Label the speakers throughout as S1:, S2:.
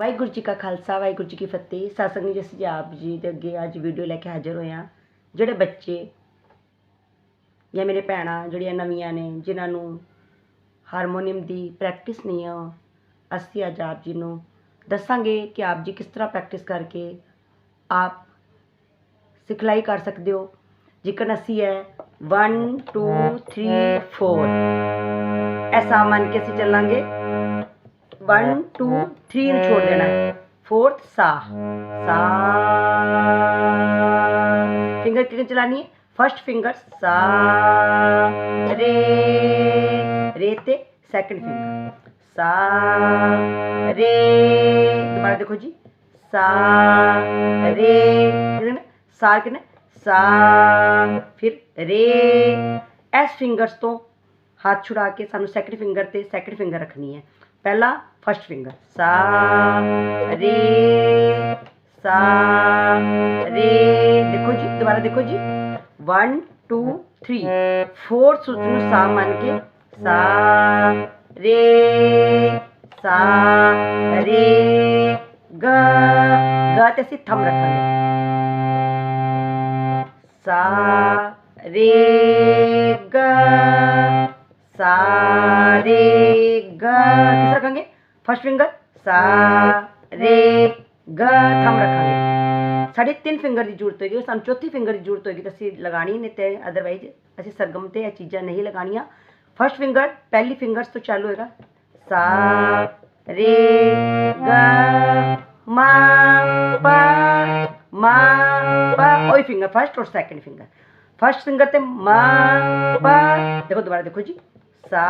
S1: ਵਾਹਿਗੁਰੂ ਜੀ ਕਾ ਖਾਲਸਾ, ਵਾਹਿਗੁਰੂ ਜੀ ਕੀ ਫਤਿਹ। ਸਾਸੰਗ ਜੀ, ਅਸੀਂ ਆਪ ਜੀ ਦੇ ਅੱਗੇ ਅੱਜ ਵੀਡੀਓ ਲੈ ਕੇ ਹਾਜ਼ਰ ਹੋਏ ਹਾਂ। ਜਿਹੜੇ ਬੱਚੇ ਜਾਂ ਮੇਰੇ ਭੈਣਾਂ, ਜਿਹੜੀਆਂ ਨਵੀਆਂ ਨੇ, ਜਿਨ੍ਹਾਂ ਨੂੰ ਹਾਰਮੋਨੀਅਮ ਦੀ ਪ੍ਰੈਕਟਿਸ ਨਹੀਂ ਆ, ਅਸੀਂ ਅੱਜ ਆਪ ਜੀ ਨੂੰ ਦੱਸਾਂਗੇ ਕਿ ਆਪ ਜੀ ਕਿਸ ਤਰ੍ਹਾਂ ਪ੍ਰੈਕਟਿਸ ਕਰਕੇ ਆਪ ਸਿਖਲਾਈ ਕਰ ਸਕਦੇ ਹੋ। ਜਿਕਨ ਅਸੀਂ ਹੈ 1 2 3 4 ਐਸਾ ਮੰਨ ਕੇ ਅਸੀਂ ਚੱਲਾਂਗੇ। वन टू थ्री छोड़ देना फोर्थ सा। सा। फिंगर कितनी चलानी है? फ़र्स्ट फिंगर सा। रे रेते सेकंड फिंगर सा। रे दोबारा देखो जी। सा। रे सा कितने? सा। फिर रे। एस फिंगर्स तो हाथ छुड़ा के सानू सैकंड फिंगर ते सैकंड फिंगर रखनी है। पहला फ़र्स्ट फिंगर सा, रे सा, रे. देखो जी, दोबारा देखो जी. वन टू थ्री फोर सुचनु सा मान के. सा, रे सा, रे, ग. ग तो तैसे थम रखा है. सा, रे, ग. सा, रे किस रखेंगे? फ़र्स्ट फिंगर सा, रे, ग, थम रखेंगे। साढ़े तीन फिंगर की ज़रूरत होगी सू चौथी फिंगर की ज़रूरत होगी तो अभी लगा नहीं तो अदरवाइज़ असं सरगम से यह चीज़ा नहीं लगानिया। फ़र्स्ट फिंगर पहली फिंगर तो चालू होगा सा, रे, ग, मा फिंगर फ़र्स्ट और सैकेंड फिंगर फ़र्स्ट फिंगर ते मा, पा, देखो दोबारा देखो जी। सा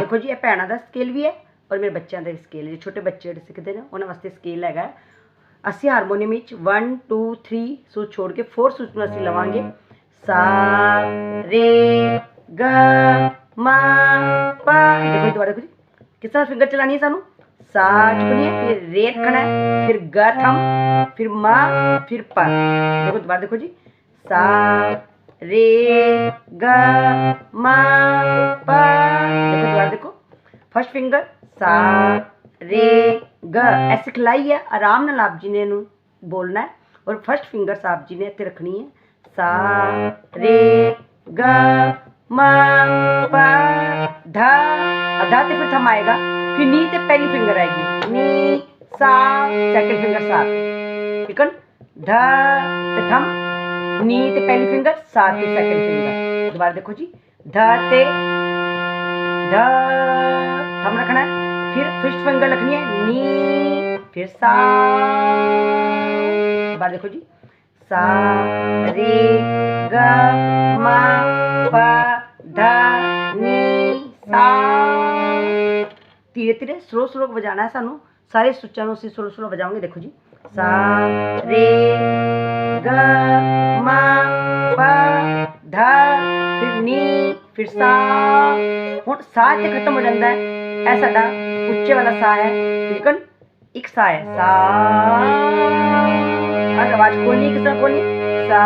S1: ਦੇਖੋ ਜੀ ਇਹ ਭੈਣਾਂ ਦਾ ਸਕੇਲ ਵੀ ਹੈ ਔਰ ਮੇਰੇ ਬੱਚਿਆਂ ਦਾ ਸਕੇਲ ਜੇ ਛੋਟੇ ਬੱਚੇ ਜਿਹੜੇ ਸਿੱਖਦੇ ਨੇ ਉਹਨਾਂ ਵਾਸਤੇ ਸਕੇਲ ਹੈਗਾ ਅਸੀਂ ਹਾਰਮੋਨੀਅਮ ਵਿੱਚ 1 2 3 ਸੂਚ ਛੋੜ ਕੇ ਫੋਰ ਸੂਚ ਨੂੰ ਅਸੀਂ ਲਵਾਂਗੇ ਸਾ ਰੇ ਗ ਮਾ ਪਾ ਦੇਖੋ ਦੁਬਾਰਾ ਕੁਝ ਕਿਸ ਤਰ੍ਹਾਂ ਫਿੰਗਰ ਚਲਾਣੀ ਹੈ ਸਾਨੂੰ साठ खुलिए हाँ। फिर रेत खड़ा है फिर ग थम फिर मा फिर प देखो दोबारा देखो जी। सा रे ग म प। देखो दोबारा देखो। फ़र्स्ट फिंगर सा रे ग। ऐसे खिलाई है आराम नाल आप जी ने बोलना है। और फ़र्स्ट फिंगर साहब जी ने इतने रखनी है। सा रे ग मा प ध। अधा तो फिर थम आएगा। फिर नी ते पहली फिंगर आएगी। नी, सा सेकंड फिंगर सात ठीक है ध ते थम, नी ते पहली फिंगर सा ते सेकंड फिंगर दोबारा देखो जी। ध ते ध थम रखना है। फिर फिस्ट फिंगर रखनी है, नी, फिर सा। दोबारा देखो जी। सा, रे, ग, म, प, ध, नी, सा। ਧੀਰੇ ਧੀਰੇ ਸਲੋ ਸਲੋ ਵਜਾਣਾ ਹੈ ਸਾਨੂੰ ਸਾਰੇ ਸੁੱਚਾਂ ਨੂੰ ਅਸੀਂ ਸਲੋ ਸਲੋ ਵਜਾਵਾਂਗੇ ਦੇਖੋ ਜੀ ਸਾ ਰੇ ਗ ਮਾ ਪਾ ਧਾ ਫਿਰ ਨੀ ਫਿਰ ਸਾ ਹੁਣ ਸਾ ਤੇ ਖਤਮ ਹੋ ਜਾਂਦਾ ਹੈ ਇਹ ਸਾਡਾ ਉੱਚੇ ਵਾਲਾ ਸਾ ਹੈ ਠੀਕ ਹੈ ਇੱਕ ਸਾ ਹੈ ਸਾ ਅਰ ਆਵਾਜ਼ ਖੋਲਣੀ ਕਿਸ ਤਰ੍ਹਾਂ ਖੋਲਣੀ ਸਾ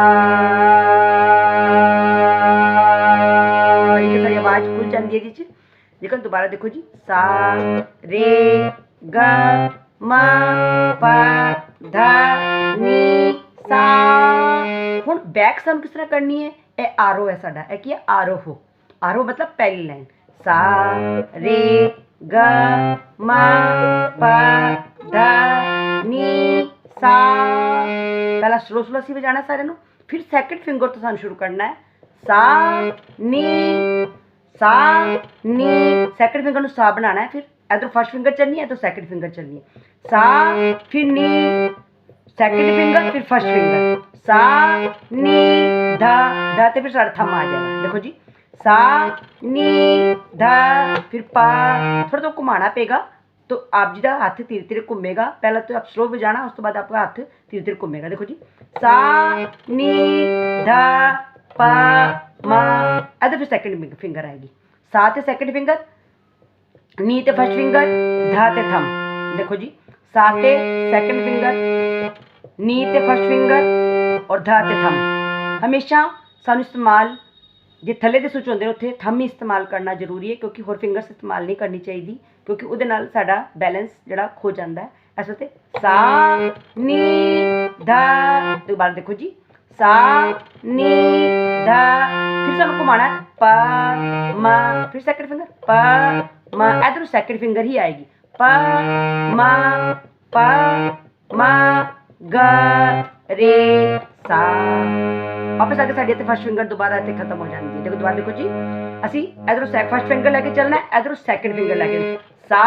S1: ਇੱਕ ਸਾਰੀ ਆਵਾਜ਼ ਖੁੱਲ ਜਾਂਦੀ ਹੈ ਜੀ ये कल दोबारा देखो जी, सा, रे, ग हूँ बैक सम किस तरह करनी है? ए आर आरो है आर ओ हो। आर ओ मतलब पहली लाइन सा, रे, ग, म, प, ध, नी, सा। पहला स्लो स्लो सी बजाना सारे नो। फिर सेकंड फिंगर तो सू शुरू करना है। सा, नी ਸਾ ਨੀ ਸਾ ਨੀ ਸੈਕੰਡ ਫਿੰਗਰ ਨੂੰ ਸਾ ਬਣਾਉਣਾ ਹੈ ਫਿਰ ਇਧਰ ਫਰਸਟ ਫਿੰਗਰ ਚੱਲਣੀ ਹੈ ਇਧਰ ਸੈਕੰਡ ਫਿੰਗਰ ਚੱਲਣੀ ਹੈ ਸਾ ਫਿਰ ਨੀ ਸੈਕੰਡ ਫਿੰਗਰ ਫਿਰ ਫਰਸਟ ਫਿੰਗਰ ਸਾ ਨੀ ਧਾ ਧਾ ਤੇ ਫਿਰ ਸਾਡਾ ਥੰਮ ਆ ਜਾਏਗਾ ਦੇਖੋ ਜੀ ਸਾ ਨੀ ਧਾ ਫਿਰ ਪਾ ਥੋੜਾ ਤੋਂ ਘੁਮਾਣਾ ਪਏਗਾ तो आप जी का हाथ धीरे धीरे घूमेगा पहले तो आप स्लो बजाना उस तो बाद आपका हाथ धीरे धीरे घूमेगा देखो जी सा नी धा पा मा इधर फिर सेकंड फिंगर आएगी सा ते सेकंड फिंगर नी ते फर्स्ट फिंगर धा ते थम देखो जी सा ते सेकंड फिंगर ਨੀ ਤੇ ਫਸਟ ਫਿੰਗਰ ਔਰ ਧਾ ਤੇ ਥੰਮ ਹਮੇਸ਼ਾ ਸਾਨੂੰ ਇਸਤੇਮਾਲ ਜੇ ਥੱਲੇ ਦੇ ਸੁੱਚ ਹੁੰਦੇ ਨੇ ਉੱਥੇ ਥੰਮ ਹੀ ਇਸਤੇਮਾਲ ਕਰਨਾ ਜ਼ਰੂਰੀ ਹੈ ਕਿਉਂਕਿ ਹੋਰ ਫਿੰਗਰਸ ਇਸਤੇਮਾਲ ਨਹੀਂ ਕਰਨੀ ਚਾਹੀਦੀ ਕਿਉਂਕਿ ਉਹਦੇ ਨਾਲ ਸਾਡਾ ਬੈਲੈਂਸ ਜਿਹੜਾ ਖੋ ਜਾਂਦਾ ਹੈ ਇਸ ਵਾਸਤੇ ਸਾ ਨੀ ਧਾ ਦੁਬਾਰਾ ਦੇਖੋ ਜੀ ਸਾ ਨੀ धा फिर से आपको माना है मा, फिर सेकंड फिंगर पा, मा। ऐतरू सेकंड फिंगर ही आएगी। पा, मा पा, मा, ग, रे, सा। वापस फ़र्स्ट फिंगर दोबारा ऐसे खत्म हो जाती है देखो दोबारा देखो जी। असी इधर फ़र्स्ट फिंगर लेके चलना है इधर सेकंड फिंगर लेके। सा,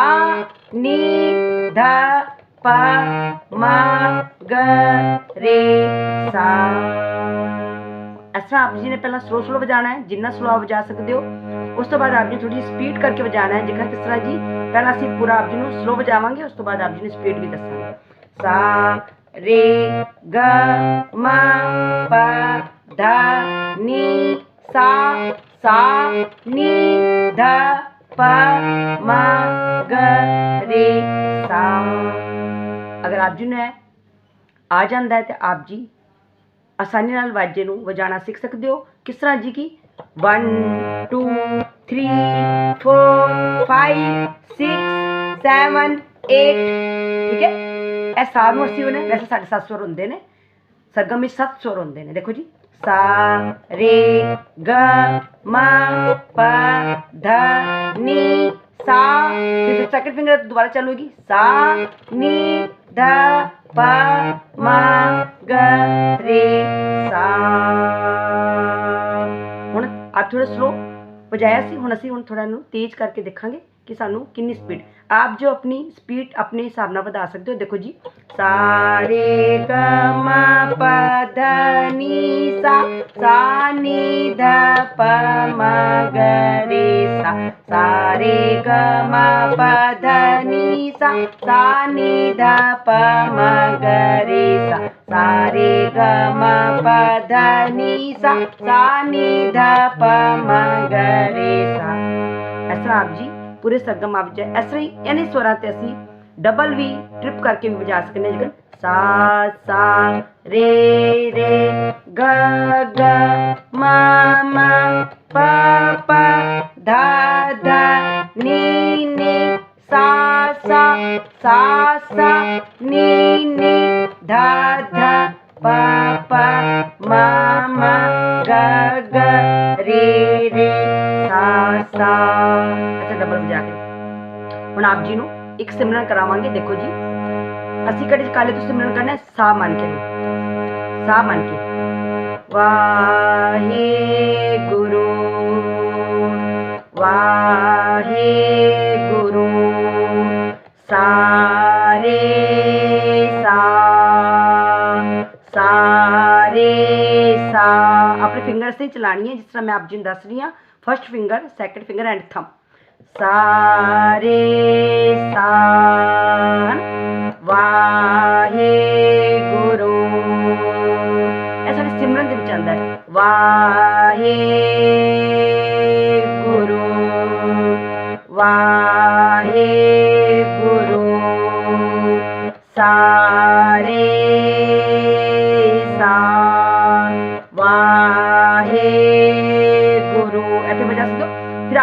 S1: नी, ध, प, म, ग, रे, सा। ਇਸ ਤਰ੍ਹਾਂ ਆਪ ਜੀ ਨੇ ਪਹਿਲਾਂ ਸਲੋ ਸਲੋ ਵਜਾਣਾ ਹੈ, ਜਿੰਨਾ ਸਲੋ ਆਪ ਵਜਾ ਸਕਦੇ ਹੋ। ਉਸ ਤੋਂ ਬਾਅਦ ਆਪ ਜੀ ਥੋੜੀ ਸਪੀਡ ਕਰਕੇ ਵਜਾਣਾ ਹੈ ਜਿਵੇਂ ਕਿਸ ਤਰ੍ਹਾਂ ਜੀ, ਪਹਿਲਾਂ ਅਸੀਂ ਪੂਰਾ ਆਪ ਜੀ ਨੂੰ ਸਲੋ ਵਜਾਵਾਂਗੇ, ਉਸ ਤੋਂ ਬਾਅਦ ਆਪ ਜੀ ਨੂੰ ਸਪੀਡ ਵੀ ਦੱਸਾਂਗੇ। ਸਾ, ਰੇ, ਗ, ਮ, ਪ, ਧਾ, ਨੀ, ਸਾ ਸਾ, ਨੀ, ਧਾ, ਪ, ਮ, ਗ, ਰੇ, ਸਾ। ਅਗਰ ਆਪ ਜੀ ਨੂੰ ਆ ਜਾਂਦਾ ਹੈ ਤੇ ਆਪ ਜੀ ਆਸਾਨੀ ਨਾਲ ਵਾਜੇ ਨੂੰ ਵਜਾਣਾ ਸਿੱਖ ਸਕਦੇ ਹੋ ਕਿਸ ਤਰ੍ਹਾਂ ਜੀ ਕੀ 1 2 3 4 5 6 7 8 ਠੀਕ ਹੈ ਇਹ ਸਾਰ ਨੂੰ ਅਸੀਂ ਉਹਨੇ ਵੈਸੇ ਸਾਡੇ ਸੱਤ ਸੁਰ ਹੁੰਦੇ ਨੇ ਸਰਗਮ ਵਿੱਚ ਸੱਤ ਸੁਰ ਹੁੰਦੇ ਨੇ ਦੇਖੋ ਜੀ ਸਾ ਰੇ ਗ ਮ ਪ ਧ ਨੀ ਸਾ ਫਿਰ ਸੈਕੰਡ ਫਿੰਗਰ ਦੁਬਾਰਾ ਚਾਲੂ ਹੋਗੀ ਸਾ ਨੀ ਧ ਪ ਮ ਗ ਥੋੜਾ ਸਲੋ ਵਜਾਇਆ ਸੀ ਹੁਣ ਅਸੀਂ ਹੁਣ ਥੋੜਾ ਇਹਨੂੰ ਤੇਜ਼ ਕਰਕੇ ਦੇਖਾਂਗੇ ਕਿ ਸਾਨੂੰ ਕਿੰਨੀ ਸਪੀਡ ਆਪ ਜੋ ਆਪਣੀ ਸਪੀਡ ਆਪਣੇ ਹਿਸਾਬ ਨਾਲ ਵਧਾ ਸਕਦੇ ਹੋ ਦੇਖੋ ਜੀ ਸਾ ਰੇ ਗ ਮ ਪ ਧ ਨੀ ਸਾ ਸਾ ਨੀ ਧ ਪ ਮ ਗ ਰੇ ਸਾ सारे ग म प ध नि सा सा नि ध प म ग रे सा ऐसा आप जी, पूरे सरगम आप जाए। ऐसे ही यानी स्वरात ऐसी डबल वी ट्रिप करके भी बजा सकने हैं। सा सा, रे रे, ग ग, म म, प प, ध ध, नि नि, सा सा सा सा, नि नि। da da, pa pa, ma ma, ga ga re re sa sa ਅੱਛਾ ਡਬਲ ਵਜਾ ਕੇ। ਹੁਣ ਆਪ ਜੀ ਨੂੰ ਇੱਕ ਸਿਮਰਨ ਕਰਾਵਾਂਗੇ। ਦੇਖੋ ਜੀ, ਅਸੀਂ ਕਦੇ ਕਾਲੇ ਤੋਂ ਸਿਮਰਨ ਕਰਨਾ ਸਾ ਮੰਨ ਕੇ। ਨੂੰ ਸਾ ਮੰਨ ਕੇ। ਵਾਹੇ ਗੁਰੂ ਵਾਹੇ ऐसे ही चलानी है, जिस तरह मैं आप जिन दस रही हूँ first finger second finger and thumb सारे सान वाहे गुरु। ऐसा सिमरन के बच्चा वाहे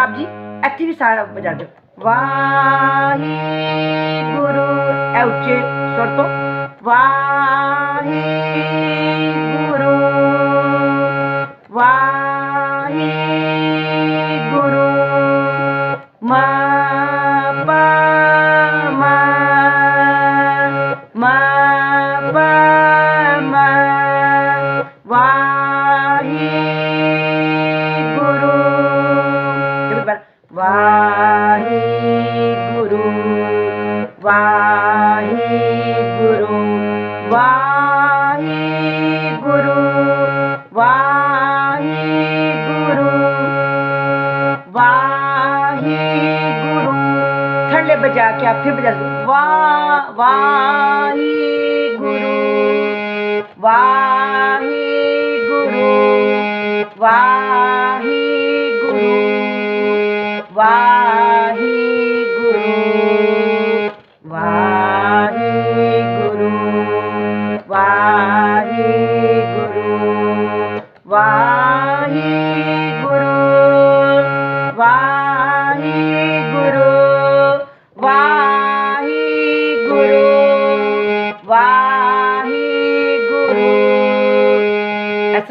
S1: ਹੋ ਫਿਰ ਆਪ ਜੀ ਇੱਥੇ ਵੀ ਸਾਰਾ ਵਜਾ ਦਿਓ ਵਾਹੇ ਗੁਰੂ ਇਹ ਉੱਚੇ ਸੁਰ ਤੋਂ ਵਾਹੇ ਗੁਰੂ ਵਾਹੇ ਗੁਰੂ ਮਾ ਪਾ ਮਾ ਮਾ बजा के आप फिर बजा वाह वाह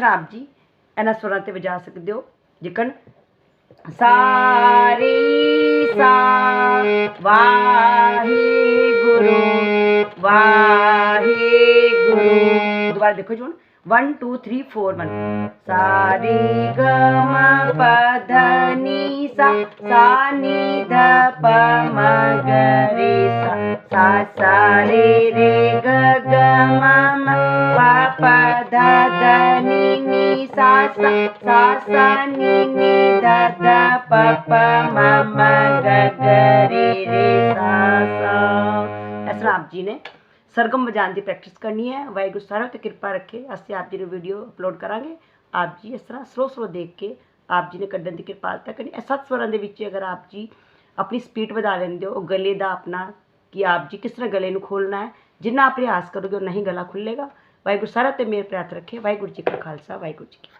S1: ਇਸ ਤਰ੍ਹਾਂ ਆਪ ਜੀ ਇਹਨਾਂ ਸੁਰਾਂ ਤੇ ਵਜਾ ਸਕਦੇ ਹੋ ਜਿਕਣ ਸਾਰੀ ਸਾ ਵਾਹਿਗੁਰੂ ਵਾਹਿਗੁਰੂ ਦੁਬਾਰਾ ਦੇਖੋ ਜੀ ਹੁਣ one two three four one सा रे ग म प ध नि सा सा नि ध प म ग रे सा सा सा रे रे ग ग म म प प ध ध नि नि सा सा सा सा नि नि ध ध प प म म ग ग रे रे सा सा ऐसा आप जी ने ਨੇ ਸਰਗਮ ਵਜਾਉਣ ਦੀ ਪ੍ਰੈਕਟਿਸ ਕਰਨੀ ਹੈ ਵਾਹਿਗੁਰੂ ਸਾਰਿਆਂ ਤੇ ਕਿਰਪਾ ਰੱਖੇ ਅਸੀਂ ਆਪ ਜੀ ਨੂੰ ਵੀਡੀਓ ਅਪਲੋਡ ਕਰਾਂਗੇ ਆਪ ਜੀ ਇਸ ਤਰ੍ਹਾਂ ਸਲੋ ਸਲੋ ਦੇਖ ਕੇ ਆਪ ਜੀ ਨੇ ਕੱਢਣ ਦੀ ਕਿਰਪਾਲਤਾ ਕਰਨੀ ਇਹ ਸੱਤ ਸਵਰਾਂ ਦੇ ਵਿੱਚ ਅਗਰ ਆਪ ਜੀ ਆਪਣੀ ਸਪੀਡ ਵਧਾ ਲੈਂਦੇ ਹੋ ਉਹ ਗਲੇ ਦਾ ਆਪਣਾ ਕਿ ਆਪ ਜੀ ਕਿਸ ਤਰ੍ਹਾਂ ਗਲੇ ਨੂੰ ਖੋਲਣਾ ਹੈ ਜਿੰਨਾ ਆਪ ਰਿਆਜ਼ ਕਰੋਗੇ ਉਹ ਨਹੀਂ ਗਲਾ ਖੁੱਲੇਗਾ ਵਾਹਿਗੁਰੂ ਸਾਰਿਆਂ ਤੇ ਮੇਰ ਪ੍ਰਾਰਥ ਰੱਖੇ ਵਾਹਿਗੁਰੂ ਜੀ ਕਾ ਖਾਲਸਾ ਵਾਹਿਗੁਰੂ ਜੀ ਕੀ ਫਤਿਹ